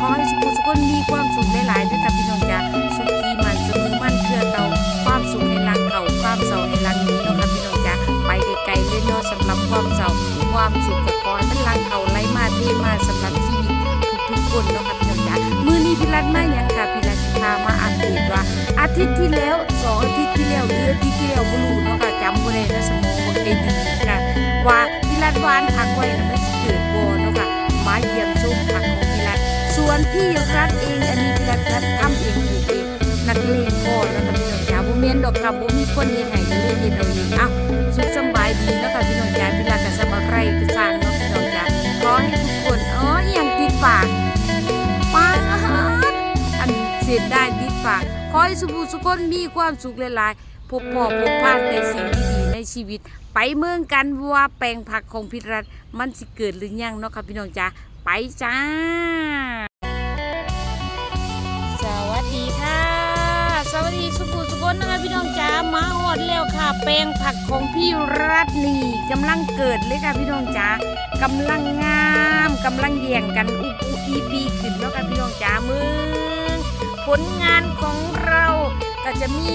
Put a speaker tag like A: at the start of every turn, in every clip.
A: ขอให้สุขสุขคนมีความสุขหลายๆด้วยค่ะพี่น้องจ้าสุขีมันเสมอมันเพื่อเก่าความสุขให้ลังเก่าความเศร้าให้ลังนี้เนาะค่ะพี่น้องจ้าไปไกลๆเลยเนาะสำหรับความเศร้าความสุขกับขอให้มันลังเก่าไหลมาเทมาสำหรับชีวิตทุกๆคนเนาะค่ะพี่น้องจ้ามื้อนี้พี่รัตมาหยังค่ะพี่รัตพามาอัปเดตว่า อาทิตย์ที่แล้วสองอาทิตย์ที่แล้วหรืออาทิตย์ที่แล้วบ่รู้เนาะค่ะจำบ่ได้นะสมองบ่ได้ดีค่ะว่าพี่รัตวานผักไว้น่ะมันสิเกิดบ่เนาะค่ะมาเยี่ยมช วนพี่รัตเองอันนี้พี่รัตทำเองปลูกเองนักเลงพ่อแล้วก็พี่น้องจ๋าบ่แม่นดอกค่ะบ่มีคนเฮ็ดให้ก็เลยเฮ็ดเอาเองเอ้าสุขสบายดีนะค่ะพี่น้องจ๋าพี่รัตก็สำอะไรก็สร้างเนาะพี่น้องจ๋าขอให้ทุกคนอ๋ออหยังติดปากปาดอันเสียได้ติดปากขอให้สุขสุขคนมีความสุขหลายๆพบพ่อพบพานในสิ่งดีๆในชีวิต ไปเมืองกันว่าแปลงผักของพิรัตมันสิเกิดหรือยังเนาะค่ะพี่น้องจ้าไปจ้า ลนนะคะพี่น้องจ้ามาหอดแล้วค่ะ แปลงผักของพี่รัตนี่กำลังเกิดเลยค่ะพี่น้องจ้ากำลังงามกำลังแย่งกันอุบอุอีปีขึ้นเนาะค่ะพี่น้องจ้ามึงผลงานของเราก็จะมี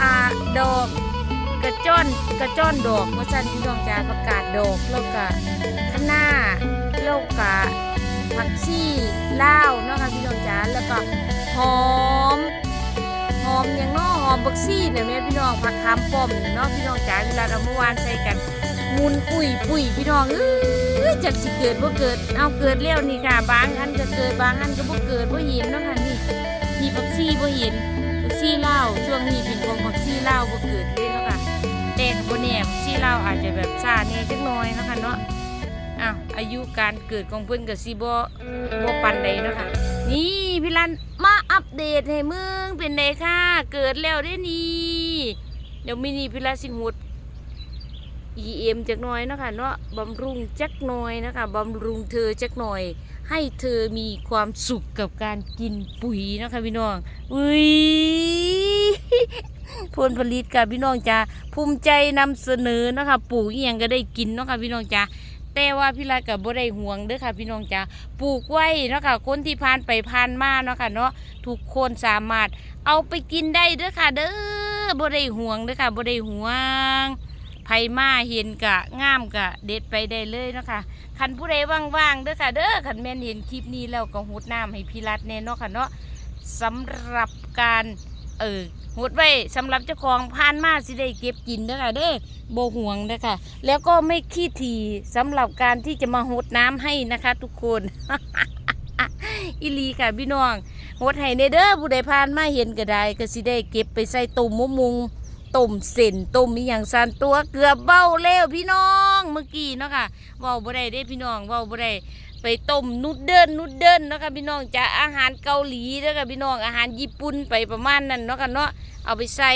A: อ่าดอกกระจ้อนกระจ้อนดอกว่าซั่นพี่น้องจ้าประกาศดอกแล้วก็คะน้าแล้วก็ผักชีลาวเนาะค่ะพี่น้องจ้าแล้วก็หอม อมอย่างนาะหอมบักซี่เนี่ยแม่พี่น้องผักคามป้อมเนาะพี่น้องจ๋าเวลาเราเมื่อวานใส่กันมุนปุ๋ยปุ๋ยพี่น้องเอ้ยจากสิเกิดบ่เกิดเอาเกิดแล้วนี่ค่ะ บางอันก็เกิดบางอันก็บ่เกิดบ่เห็นเนาะค่ะนี่นี่บักซี่บ่เห็นบักซี่เลาช่วงนี้เป็นของบักซี่เลาวบ่เกิดเลยเนาะค่ะแต่ก็บ่แน่บักซี่เลาอาจจะแบบช้าแน่จักหน่อยเนาะค่ะเนาะ อ้าวอายุการเกิดของเพิ่อนก็สิบ่บ่ปานใดเนาะค่ะ นี่พี่รันมาอัปเดตให้มึงเป็นไงค่ะ เกิดแล้วได้นี่เดี๋ยวมินีพี่รันสิงหุด EM จักหน่อยนะคะเนาะบำรุงจักหน่อยนะคะบำรุงเธอจักหน่อย ให้เธอมีความสุขกับการกินปุ๋ยนะคะพี่น้องอุ้ยผลผลิตค่ะพี่น้องจ้าภูมิใจนำเสนอนะคะปลูกอหยังก็ได้กินเนาะค่ะพี่น้องจ้า แต่ว่าพี่รักกับบ่ได้ห่วงเด้อค่ะพี่น้องจ้าปลูกไว้เนาะค่ะคนที่ผ่านไปผ่านมาเนาะค่ะเนาะทุกคนสามารถเอาไปกินได้เด้อค่ะ เด้อบ่ได้ห่วงเด้อค่ะบ่ได้ห่วงไผมาเห็นกะงามกะเด็ดไปได้เลยเนาะค่ะคันผู้ใดว่างๆเด้อค่ะ เด้อคันแม่นเห็นคลิปนี้แล้วก็หดน้ำให้พี่รัดแน่เนาะค่ะเนาะสำหรับการเออ หดไว้สำหรับเจ้าของผ่านมาสิได้เก็บกินเด้ค่ะเด้อโบห่วงเด้ค่ะแล้วก็ไม่ขี้ถี่สำหรับการที่จะมาหดน้ำให้นะคะ ทุกคนอิลีค่ะพี่น้องหดให้ในเด้อผู้ใดผ่านมาเห็นก็ได้ก็สิได้เก็บไปใส่ตุ่มมะมุง ต้มเส้นต้มมีอย่างสันตัวเกือบเบ้าแล้วพี่น้องเมื่อกี้เนาะค่ะเว้าบ่ได้เด้พี่น้องเว้าบ่ได้ไปต้มนุดเดินนุดเดินเนาะค่ะพี่น้องจะอาหารเกาหลีเด้อค่ะพี่น้องอาหารญี่ปุ่นไปประมาณนั้นเนาะค่ะเนาะเอาไปใส่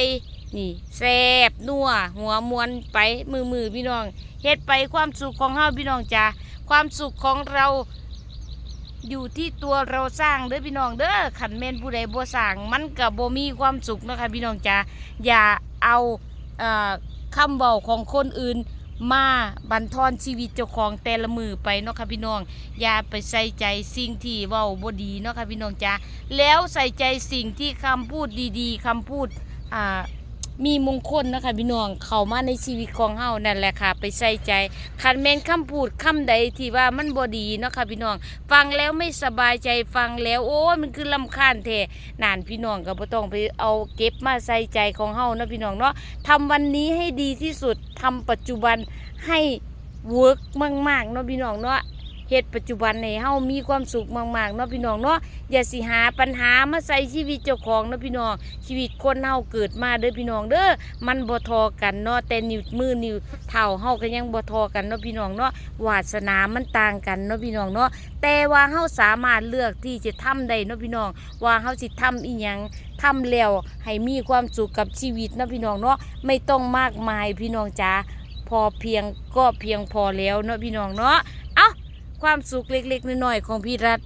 A: นี่แซบนัวหัวมวนไปมือมือพี่น้องเฮ็ดไปความสุขของเฮาพี่น้องจ้าความสุขของเรา อยู่ที่ตัวเราสร้างเด้อพี่น้องเด้อขันแมนผู้ใดบ่สร้างมันก็บ่มีความสุขนะคะพี่น้องจ้าอย่าเอาอ่อคำเว้าของคนอื่นมาบันทอนชีวิตเจ้าของแต่ละมือไปเนาะค่ะพี่น้อง อย่าไปใส่ใจสิ่งที่เว้าบ่ดีเนาะค่ะพี่น้องจ้าแล้วใส่ใจสิ่งที่คำพูดดีๆคำพูดอ่า มีมงคลนะคะพี่น้องเข้ามาในชีวิตของเฮานั่นแหละค่ะ ไปใส่ใจคันแม่นคำพูดคำใดที่ว่ามันบ่ดีเนาะค่ะพี่น้อง ฟังแล้วไม่สบายใจฟังแล้ว โอ้มันคือลำคาญแท้นานพี่น้องก็บ่ต้องไปเอาเก็บมาใส่ใจของเฮานะพี่น้องเนาะทำวันนี้ให้ดีที่สุดทำปัจจุบันให้เวิร์กมากๆเนาะพี่น้องเนาะ เฮ็ดปัจจุบันให้เฮามีความสุขมากๆเนาะพี่น้องเนาะอย่าสิหาปัญหามาใส่ชีวิตเจ้าของเนาะพี่น้องชีวิตคนเฮาเกิดมาเด้อพี่น้องเด้อมันบ่ทอกันเนาะแต่นิ้วมือนิ้วเท้าเฮาก็ยังบ่ทอกันเนาะพี่น้องเนาะวาสนามันต่างกันเนาะพี่น้องเนาะแต่ว่าเฮาสามารถเลือกที่จะทำได้เนาะพี่น้องว่าเฮาสิทำอีหยังทำแล้วให้มีความสุขกับชีวิตเนาะพี่น้องเนาะไม่ต้องมากมายพี่น้องจ๋าพอเพียงก็เพียงพอแล้วเนาะพี่น้องเนาะ ความสุขเล็กๆน้อยๆของพี่รัฐ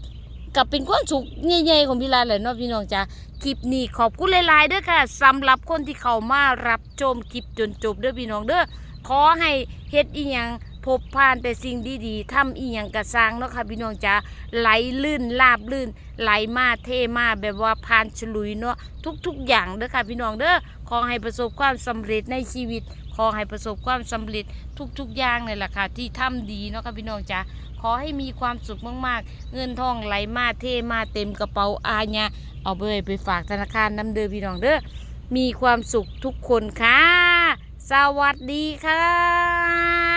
A: กับเป็นความสุขใหญ่ๆของพี่รัฐเลยเนาะพี่น้องจ้าคลิปนี้ขอบคุณหลายๆเด้อค่ะสำหรับคนที่เข้ามารับชมคลิปจนจบเด้อพี่น้องเด้อขอให้เฮ็ดอีหยัง พบผ่านแต่สิ่งดีๆทำอีหยังกระสร้างเนาะค่ะพี่น้องจ๋าไหลลื่นลาบลื่น ไหลมาเทมาแบบว่าผ่านฉลุยเนาะทุกๆอย่างเด้อค่ะพี่น้องเด้อขอให้ประสบความสำเร็จในชีวิต ขอให้ประสบความสำเร็จทุกๆอย่างเลยล่ะค่ะที่ทำดีเนาะค่ะพี่น้องจ๋าขอให้มีความสุขมากๆ เงินทองไหลมาเทมาเต็มกระเป๋าอาญาเอาไปเลยไปฝากธนาคารน้ำเด้อพี่น้องเด้อมีความสุขทุกคนค่ะ สวัสดีค่ะ